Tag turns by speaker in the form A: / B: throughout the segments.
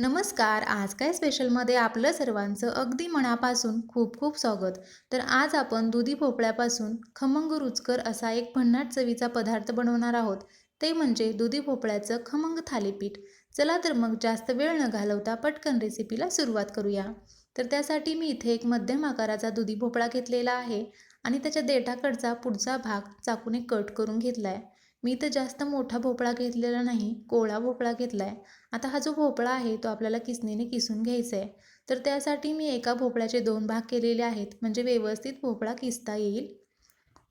A: नमस्कार. आज काय स्पेशलमध्ये आपलं सर्वांचं अगदी मनापासून खूप खूप स्वागत. तर आज आपण दुधी भोपळ्यापासून खमंग रुचकर असा एक भन्नाट चवीचा पदार्थ बनवणार आहोत. ते म्हणजे दुधी भोपळ्याचं खमंग थालीपीठ. चला तर मग जास्त वेळ न घालवता पटकन रेसिपीला सुरुवात करूया. तर त्यासाठी मी इथे एक मध्यम आकाराचा दुधी भोपळा घेतलेला आहे आणि त्याच्या देठाकडचा पुढचा भाग चाकूने कट करून घेतला आहे मी तर जास्त मोठा भोपळा घेतलेला नाही कोवळा भोपळा घेतला आहे आता हा जो भोपळा आहे तो आपल्याला किसणीने किसून घ्यायचा आहे तर त्यासाठी मी एका भोपळ्याचे दोन भाग केलेले आहेत. म्हणजे व्यवस्थित भोपळा किसता येईल.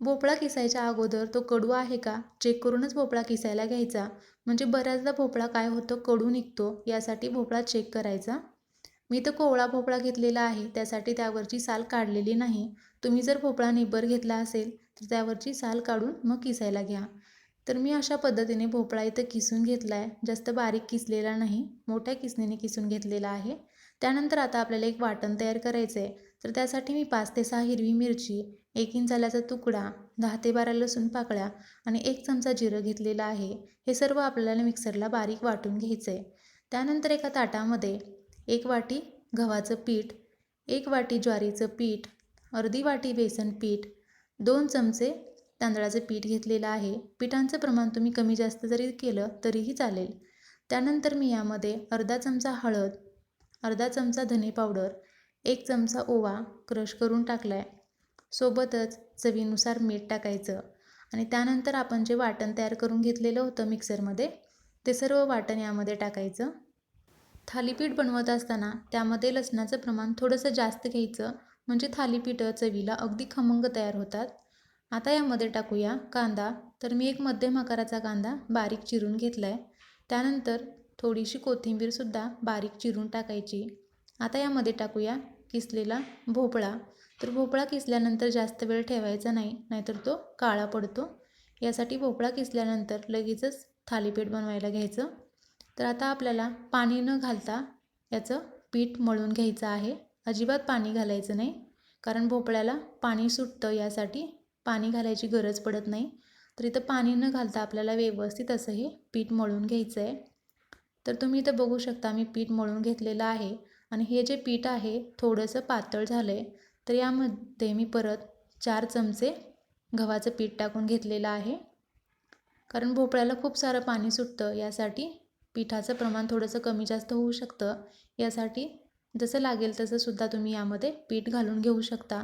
A: भोपळा किसायच्या अगोदर तो कडू आहे का? चेक करूनच भोपळा किसायला घ्यायचा. म्हणजे बऱ्याचदा भोपळा काय होतो? कडू निघतो. यासाठी भोपळा चेक करायचा. मी तर कोवळा भोपळा घेतलेला आहे. त्यासाठी त्यावरची साल काढलेली नाही. तुम्ही जर भोपळा निब्बर घेतला असेल तर त्यावरची साल काढून मग किसायला घ्या. तर मी अशा पद्धतीने भोपळा इथं किसून घेतला आहे जास्त बारीक किसलेला नाही मोठ्या किसणीने किसून घेतलेला आहे. त्यानंतर आता आपल्याला एक वाटण तयार करायचं आहे तर त्यासाठी मी पाच ते सहा हिरवी मिरची एक इंच आल्याचा तुकडा दहा ते बारा लसूण पाकळ्या आणि एक चमचा जिरं घेतलेला आहे. हे सर्व आपल्याला मिक्सरला बारीक वाटून घ्यायचं आहे त्यानंतर एका ताटामध्ये एक वाटी गव्हाचं पीठ एक वाटी ज्वारीचं पीठ अर्धी वाटी बेसन पीठ दोन चमचे तांदळाचं पीठ घेतलेलं आहे. पिठांचं प्रमाण तुम्ही कमी जास्त जरी केलं तरीही चालेल. त्यानंतर मी यामध्ये अर्धा चमचा हळद अर्धा चमचा धने पावडर एक चमचा ओवा क्रश करून टाकला आहे सोबतच चवीनुसार मीठ टाकायचं. आणि त्यानंतर आपण जे वाटण तयार करून घेतलेलं होतं मिक्सरमध्ये ते सर्व वाटण यामध्ये टाकायचं. थालीपीठ बनवत असताना त्यामध्ये लसणाचं प्रमाण थोडंसं जास्त घ्यायचं. म्हणजे थालीपीठं चवीला अगदी खमंग तयार होतात. आता यामध्ये टाकूया कांदा. तर मी एक मध्यम आकाराचा कांदा बारीक चिरून घेतला आहे त्यानंतर थोडीशी कोथिंबीरसुद्धा बारीक चिरून टाकायची. आता यामध्ये टाकूया किसलेला भोपळा. तर भोपळा किसल्यानंतर जास्त वेळ ठेवायचा नाही नाहीतर तो काळा पडतो. यासाठी भोपळा किसल्यानंतर लगेचच थालीपीठ बनवायला घ्यायचं. तर आता आपल्याला पाणी न घालता याचं पीठ मळून घ्यायचं आहे. अजिबात पाणी घालायचं नाही कारण भोपळ्याला पाणी सुटतं यासाठी पाणी घालायची गरज पडत नाही. तर इथं पाणी न घालता आपल्याला व्यवस्थित असं हे पीठ मळून घ्यायचं आहे तर तुम्ही इथं बघू शकता मी पीठ मळून घेतलेलं आहे. आणि हे जे पीठ आहे थोडंसं पातळ झालं आहे तर यामध्ये मी परत चार चमचे गव्हाचं पीठ टाकून घेतलेलं आहे. कारण भोपळ्याला खूप सारं पाणी सुटतं यासाठी पिठाचं प्रमाण थोडंसं कमी जास्त होऊ शकतं. यासाठी जसं लागेल तसं सुद्धा तुम्ही यामध्ये पीठ घालून घेऊ शकता.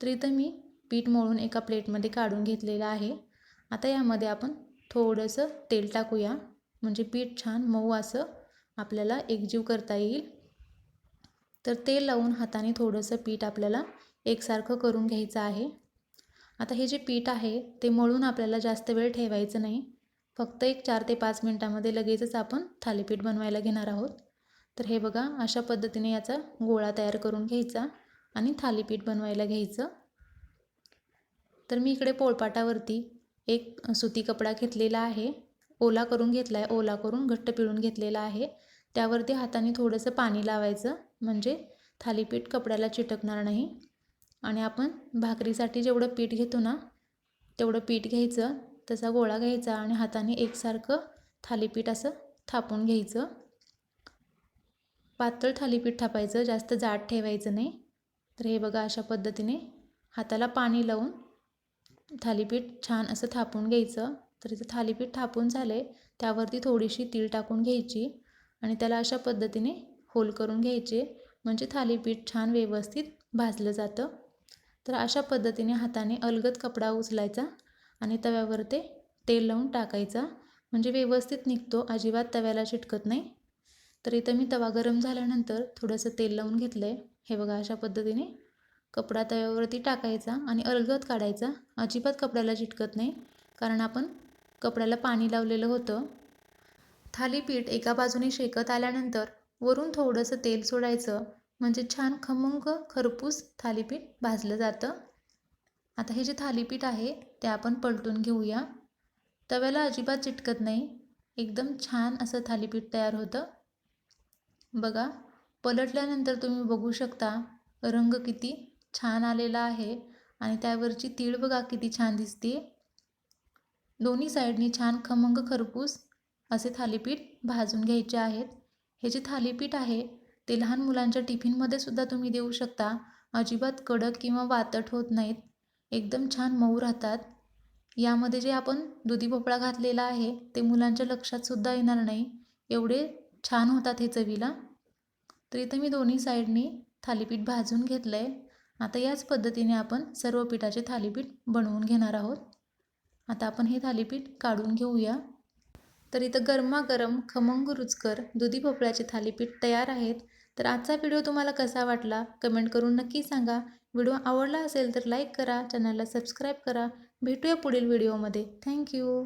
A: तर इथं मी पीठ मळून एका प्लेटमध्ये काढून घेतलेलं आहे. आता यामध्ये आपण थोडंसं तेल टाकूया. म्हणजे पीठ छान मऊ असं आपल्याला एकजीव करता येईल. तर तेल लावून हाताने थोडंसं पीठ आपल्याला एकसारखं करून घ्यायचं आहे. आता हे जे पीठ आहे ते मळून आपल्याला जास्त वेळ ठेवायचं नाही. फक्त एक चार ते पाच मिनटामध्ये लगेचच आपण थालीपीठ बनवायला घेणार आहोत. तर हे बघा अशा पद्धतीने याचा गोळा तयार करून घ्यायचा आणि थालीपीठ बनवायला घ्यायचं. तर मी इकडे पोळपाटावरती एक सुती कपडा घेतलेला आहे. ओला करून घेतला आहे ओला करून घट्ट पिळून घेतलेला आहे. त्यावरती हाताने थोडंसं पाणी लावायचं. म्हणजे थालीपीठ कपड्याला चिटकणार नाही. आणि आपण भाकरीसाठी जेवढं पीठ घेतो ना तेवढं पीठ घ्यायचं. तसा गोळा घ्यायचा आणि हाताने एकसारखं थालीपीठ असं थापून घ्यायचं. पातळ थालीपीठ थापायचं. जास्त जाड ठेवायचं नाही. तर हे बघा अशा पद्धतीने हाताला पाणी लावून थालीपीठ छान असं थापून घ्यायचं. तर इथं थालीपीठ थापून झाले त्यावरती थोडीशी तीळ टाकून घ्यायची आणि त्याला अशा पद्धतीने होल करून घ्यायचे. म्हणजे थालीपीठ छान व्यवस्थित भाजलं जातं. तर अशा पद्धतीने हाताने अलगद कपडा उचलायचा आणि तव्यावर ते तेल लावून टाकायचा. म्हणजे व्यवस्थित निघतो. अजिबात तव्याला चिटकत नाही. तर इथं मी तवा गरम झाल्यानंतर थोडंसं तेल लावून घेतलं आहे हे बघा अशा पद्धतीने कपडा तव्यावरती टाकायचा आणि अलगद काढायचा. अजिबात कपड्याला चिटकत नाही कारण आपण कपड्याला पाणी लावलेलं होतं. थालीपीठ एका बाजूने शेकत आल्यानंतर वरून थोडंसं तेल सोडायचं म्हणजे छान खमंग खरपूस थालीपीठ भाजलं जातं. आता हे जे थालीपीठ आहे ते आपण पलटून घेऊया. तव्याला अजिबात चिटकत नाही. एकदम छान असं थालीपीठ तयार होतं. बघा पलटल्यानंतर तुम्ही बघू शकता रंग किती छान आलेला आहे आणि त्यावरची तीळ बघा किती छान दिसते दोन्ही साईडनी छान खमंग खरपूस असे थालीपीठ भाजून घ्यायचे आहेत. हे जे थालीपीठ आहे ते लहान मुलांच्या टिफिनमध्ये सुद्धा तुम्ही देऊ शकता. अजिबात कडक किंवा वातट होत नाहीत. एकदम छान मऊ राहतात. यामध्ये जे आपण दुधी भोपळा घातलेला आहे ते मुलांच्या लक्षातसुद्धा येणार नाही. एवढे छान होतात हे चवीला. तर इथं मी दोन्ही साईडनी थालीपीठ भाजून घेतलं आहे आता याच पद्धतीने आपण सर्व पिठाचे थालीपीठ बनवून घेणार आहोत. आता आपण हे थालीपीठ काढून घेऊया. तर इथं गरमागरम खमंग रुचकर दुधी भोपळ्याचे थालीपीठ तयार आहेत. तर आजचा व्हिडिओ तुम्हाला कसा वाटला कमेंट करून नक्की सांगा. व्हिडिओ आवडला असेल तर लाईक करा चॅनलला सबस्क्राईब करा. भेटूया पुढील व्हिडिओमध्ये. थँक्यू